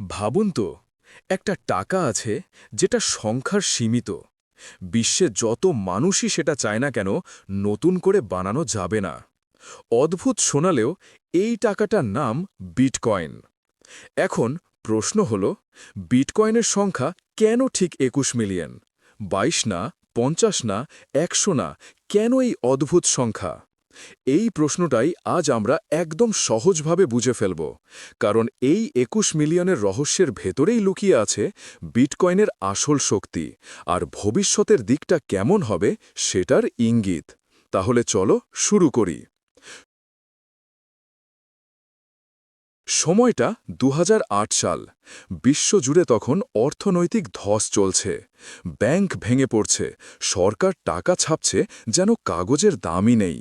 ভাবুন তো, একটা টাকা আছে যেটা সংখ্যার সীমিত। বিশ্বে যত মানুষই সেটা চায় না কেন, নতুন করে বানানো যাবে না। অদ্ভুত শোনালেও এই টাকাটার নাম বিটকয়েন। এখন প্রশ্ন হল, বিটকয়েনের সংখ্যা কেন ঠিক একুশ মিলিয়ন? বাইশ না, পঞ্চাশ না, একশো না, কেন এই অদ্ভুত সংখ্যা? এই প্রশ্নটাই আজ আমরা একদম সহজভাবে বুঝে ফেলব, কারণ এই একুশ মিলিয়নের রহস্যের ভেতরেই লুকিয়ে আছে বিটকয়েনের আসল শক্তি, আর ভবিষ্যতের দিকটা কেমন হবে সেটার ইঙ্গিত। তাহলে চলো শুরু করি। সময়টা দু হাজার আট সাল, বিশ্বজুড়ে তখন অর্থনৈতিক ধস চলছে, ব্যাংক ভেঙে পড়ছে, সরকার টাকা ছাপছে যেন কাগজের দামই নেই।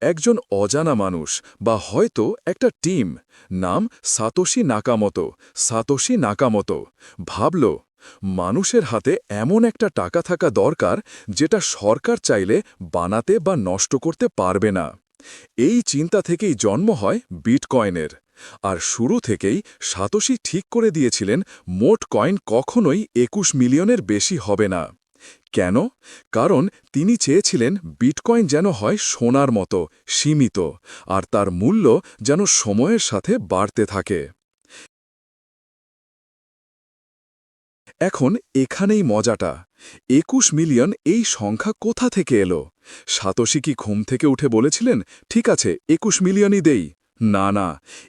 একজন অজানা মানুষ বা হয়তো একটা টিম। নাম সাতোশি নাকামতো সাতোশি নাকামতো। ভাবল, মানুষের হাতে এমন একটা টাকা থাকা দরকার যেটা সরকার চাইলে বানাতে বা নষ্ট করতে পারবে না। এই চিন্তা থেকেই জন্ম হয় বিটকয়েনের। আর শুরু থেকেই সাতোশি ঠিক করে দিয়েছিলেন, মোট কয়েন কখনোই একুশ মিলিয়নের বেশি হবে না। কেন? কারণ তিনি চেয়েছিলেন বিটকয়েন যেন হয় সোনার মতো, সীমিত, আর তার মূল্য যেন সময়ের সাথে বাড়তে থাকে। এখন এখানেই মজাটা। একুশ মিলিয়ন এই সংখ্যা কোথা থেকে এলো? সাতোশি কি ঘুম থেকে উঠে বলেছিলেন? ঠিক আছে, একুশ মিলিয়নই দেই। না না,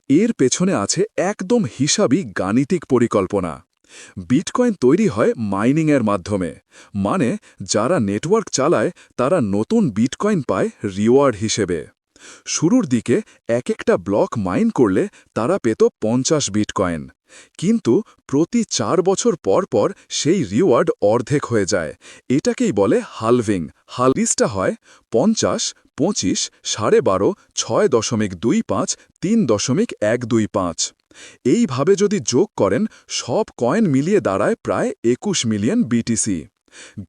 এর পেছনে আছে একদম হিসাবই গাণিতিক পরিকল্পনা। বিটকয়েন তৈরি হয় মাইনিংয়ের মাধ্যমে। মানে যারা নেটওয়ার্ক চালায়, তারা নতুন বিটকয়েন পায় রিওয়ার্ড হিসেবে। শুরুর দিকে এক একটা ব্লক মাইন করলে তারা পেত পঞ্চাশ বিটকয়েন কিন্তু প্রতি চার বছর পর পর সেই রিওয়ার্ড অর্ধেক হয়ে যায়। এটাকেই বলে হালভিং হালভিসটা হয় পঞ্চাশ, পঁচিশ, সাড়ে বারো, ছয় দশমিক দুই পাঁচ, তিন দশমিক এক দুই পাঁচ। এইভাবে যদি যোগ করেন, সব কয়েন মিলিয়ে দাঁড়ায় প্রায় একুশ মিলিয়ন বিটিসি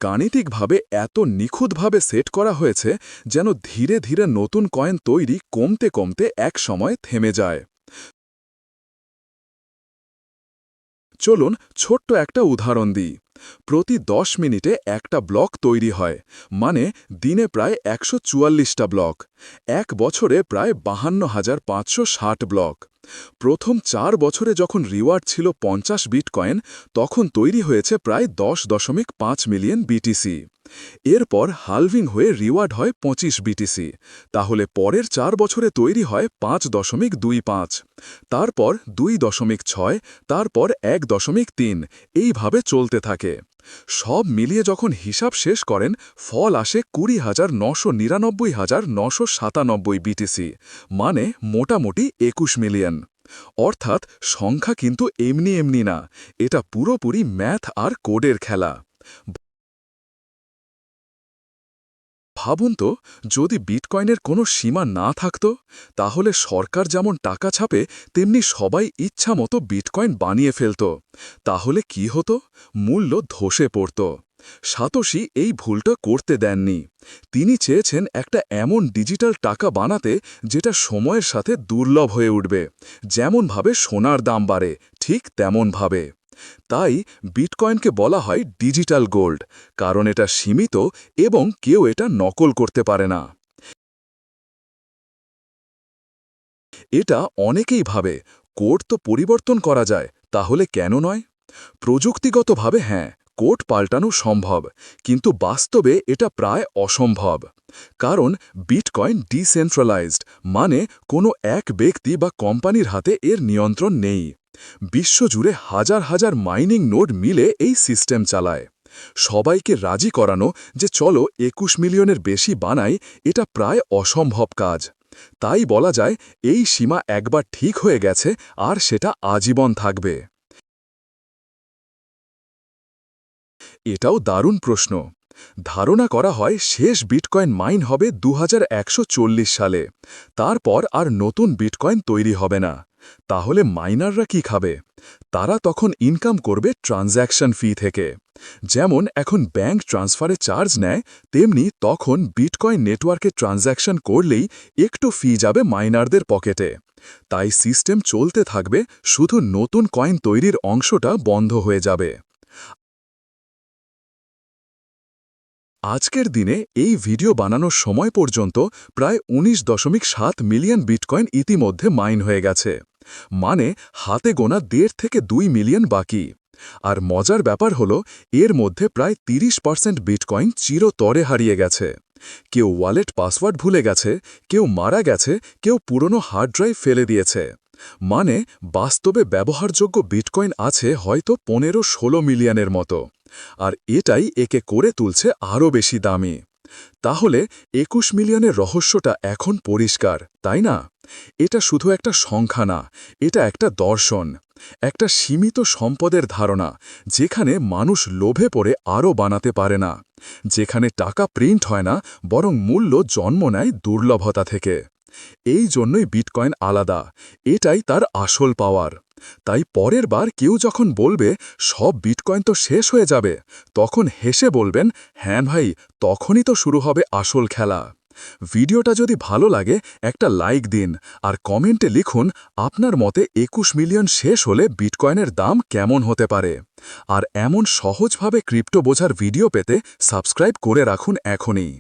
গাণিতিকভাবে এত নিখুঁতভাবে সেট করা হয়েছে যেন ধীরে ধীরে নতুন কয়েন তৈরি কমতে কমতে এক সময় থেমে যায়। চলুন ছোট্ট একটা উদাহরণ দিই। প্রতি দশ মিনিটে একটা ব্লক তৈরি হয় মানে দিনে প্রায় একশো চুয়াল্লিশটা ব্লক। এক বছরে প্রায় বাহান্ন হাজার পাঁচশো ষাট ব্লক। প্রথম চার বছরে যখন রিওয়ার্ড ছিল পঞ্চাশ বিটকয়েন, তখন তৈরি হয়েছে প্রায় দশ দশমিক পাঁচ মিলিয়ন বিটিসি। এরপর হালভিং হয়ে রিওয়ার্ড হয় পঁচিশ বিটিসি। তাহলে পরের চার বছরে তৈরি হয় পাঁচ দশমিক দুই পাঁচ। তারপর দুই দশমিক ছয়, তারপর এক দশমিক তিন। এইভাবে চলতে থাকে। সব মিলিয়ে যখন হিসাব শেষ করেন, ফল আসে কুড়ি হাজার নশো নিরানব্বই হাজার নশো সাতানব্বই বিটিসি মানে মোটামুটি একুশ মিলিয়ন। অর্থাৎ সংখ্যা কিন্তু এমনি এমনি না, এটা পুরোপুরি ম্যাথ আর কোডের খেলা। ভাবুন তো, যদি বিটকয়েনের কোনো সীমা না থাকত, তাহলে সরকার যেমন টাকা ছাপে, তেমনি সবাই ইচ্ছা মতো বিটকয়েন বানিয়ে ফেলত। তাহলে কি হতো? মূল্য ধসে পড়ত। সাতোশি এই ভুলটা করতে দেননি। তিনি চেয়েছেন একটা এমন ডিজিটাল টাকা বানাতে, যেটা সময়ের সাথে দুর্লভ হয়ে উঠবে। যেমনভাবে সোনার দাম বাড়ে, ঠিক তেমনভাবে। তাই বিটকয়েনকে বলা হয় ডিজিটাল গোল্ড, কারণ এটা সীমিত এবং কেউ এটা নকল করতে পারে না। এটা অনেকেই ভাবে, কোড তো পরিবর্তন করা যায়, তাহলে কেন নয়? প্রযুক্তিগতভাবে হ্যাঁ কোড পাল্টানো সম্ভব, কিন্তু বাস্তবে এটা প্রায় অসম্ভব, কারণ বিটকয়েন ডিসেন্ট্রালাইজড মানে কোনো এক ব্যক্তি বা কোম্পানির হাতে এর নিয়ন্ত্রণ নেই। বিশ্বজুড়ে হাজার হাজার মাইনিং নোড মিলে এই সিস্টেম চালায়। সবাইকে রাজি করানো যে চলো একুশ মিলিয়নের বেশি বানাই, এটা প্রায় অসম্ভব কাজ। তাই বলা যায়, এই সীমা একবার ঠিক হয়ে গেছে, আর সেটা আজীবন থাকবে। এটাও দারুণ প্রশ্ন। ধারণা করা হয়, শেষ বিটকয়েন মাইন হবে দু হাজার একশো চল্লিশ সালে। তারপর আর নতুন বিটকয়েন তৈরি হবে না। তাহলে মাইনাররা কি খাবে? তারা তখন ইনকাম করবে ট্রানজ্যাকশন ফি থেকে। যেমন এখন ব্যাংক ট্রান্সফারে চার্জ নেয়, তেমনি তখন বিটকয়েন নেটওয়ার্কে ট্রানজ্যাকশন করলেই একটু ফি যাবে মাইনারদের পকেটে। তাই সিস্টেম চলতে থাকবে, শুধু নতুন কয়েন তৈরির অংশটা বন্ধ হয়ে যাবে। আজকের দিনে এই ভিডিও বানানোর সময় পর্যন্ত প্রায় উনিশ দশমিক সাত মিলিয়ন বিটকয়েন ইতিমধ্যে মাইন হয়ে গেছে। মানে হাতে গোনা দেড় থেকে দুই মিলিয়ন বাকি। আর মজার ব্যাপার হল, এর মধ্যে প্রায় তিরিশ পার্সেন্ট বিটকয়েন চিরতরে হারিয়ে গেছে। কেউ ওয়ালেট পাসওয়ার্ড ভুলে গেছে, কেউ মারা গেছে, কেউ পুরনো হার্ড ড্রাইভ ফেলে দিয়েছে। মানে বাস্তবে ব্যবহারযোগ্য বিটকয়েন আছে হয়তো পনেরো ষোলো মিলিয়নের মতো। আর এটাই একে করে তুলছে আরও বেশি দামি। তাহলে একুশ মিলিয়নের রহস্যটা এখন পরিষ্কার, তাই না? এটা শুধু একটা সংখ্যা না, এটা একটা দর্শন, একটা সীমিত সম্পদের ধারণা, যেখানে মানুষ লোভে পড়ে আরও বানাতে পারে না, যেখানে টাকা প্রিন্ট হয় না, বরং মূল্য জন্ম নেয় দুর্লভতা থেকে। এই জন্যই বিটকয়েন আলাদা। এটাই তার আসল পাওয়ার তাই পরের বার কেউ যখন বলবে, সব বিটকয়েন তো শেষ হয়ে যাবে, তখন হেসে বলবেন হ্যাঁ ভাই, তখনই তো শুরু হবে আসল খেলা। ভিডিওটা যদি ভালো লাগে, একটা লাইক দিন, আর কমেন্টে লিখুন, আপনার মতে একুশ মিলিয়ন শেষ হলে বিটকয়েনের দাম কেমন হতে পারে? আর এমন সহজভাবে ক্রিপ্টো বোঝার ভিডিও পেতে সাবস্ক্রাইব করে রাখুন এখনই।